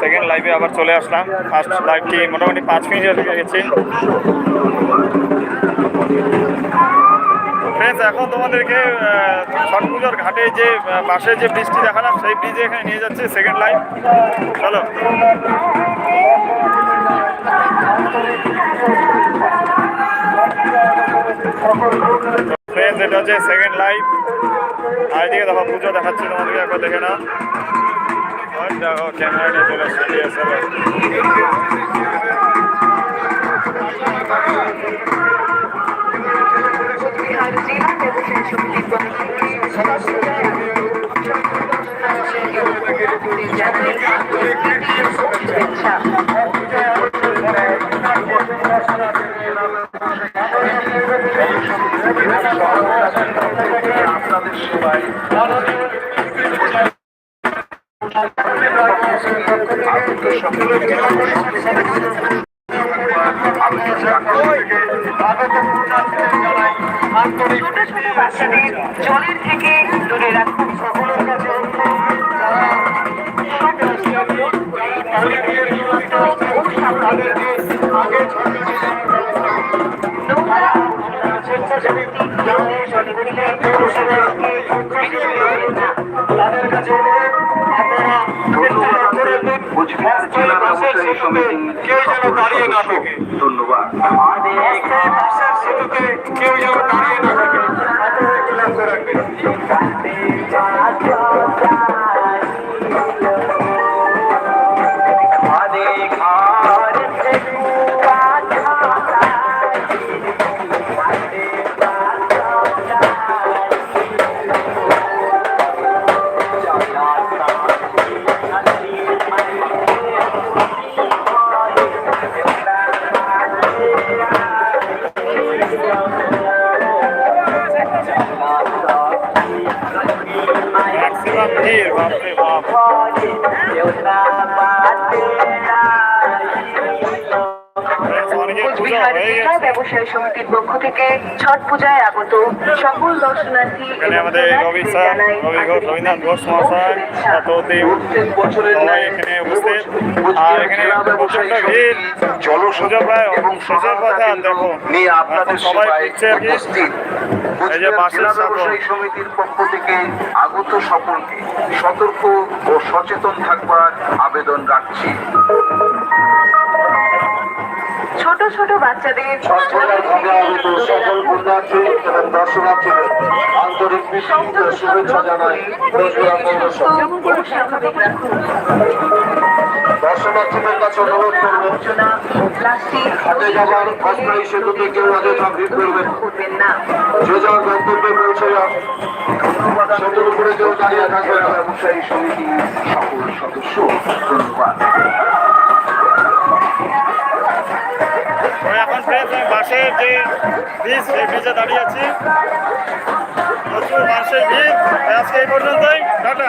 Second লাইভে আবার চলে আসলাম। ফার্স্ট লাইভটি মোটামুটি পাঁচ মিনিট হয়ে গেছে। ফ্রেন্ডস এখন তোমাদেরকে ছট পুজোর ঘাটে যে পাশে যে ব্রিজটি দেখালাম, সেই ব্রিজে এখানে নিয়ে যাচ্ছে সেকেন্ড লাইভ চলো। ফ্রেন্ডস এটা হচ্ছে সেকেন্ড লাইভ আর এদিকে দেখো, পুজো দেখাচ্ছি তোমাদেরকে, একবার দেখে আর দেখো ক্যামেরা নিয়ে চলে আসছে আন্তরিক প্রীতি ও শুভেচ্ছা ছোট বাচ্চাদের জলের থেকে দূরে রাখুন। কুচবিহার জেলা ব্যবসায়ী সমিতি কেউ যেন দাঁড়িয়ে না থাকে ধন্যবাদ কেউ যেন দাঁড়িয়ে Thank you. ที่รับไม่พอ ব্যবসায়ী সমিতির পক্ষ থেকে ছট পূজায় আগত সকল দর্শনার্থী আমাদের রবি স্যার রবি ঘোষ রবীন্দ্রনাথ ঘোষ মহাশয় শুভেচ্ছা। সতী প্রত্যেক বছরের সবাই এখানে উপস্থিত। আর এখানে প্রচণ্ড ভিড়। পুজো প্রায় শেষের পথে আর দেখো। আপনাদের সবাই সেবায় ফিরছে আর কি। উপস্থিত। এই যে বাসের ব্যবসায়ী সমিতির পক্ষ থেকে আগত সকলকে সতর্ক ও সচেতন থাকবার আবেদন রাখছি। ছোট ছোট বাচ্চাদের সকল এবং দর্শনার্থীদের আন্তরিক কাছে অনুরোধ কেউ করবেন যে যার গন্তব্যে পৌঁছে যান উপরে কেউ দাঁড়িয়ে ব্যবসায়ী সমিতি সকল সদস্য ধন্যবাদ এখন আমি বাসের যে ব্রিজ, সেই ব্রিজে দাঁড়িয়ে আছি। প্রচুর মানুষের ভিড়। আজকে এই পর্যন্তই। টাটা।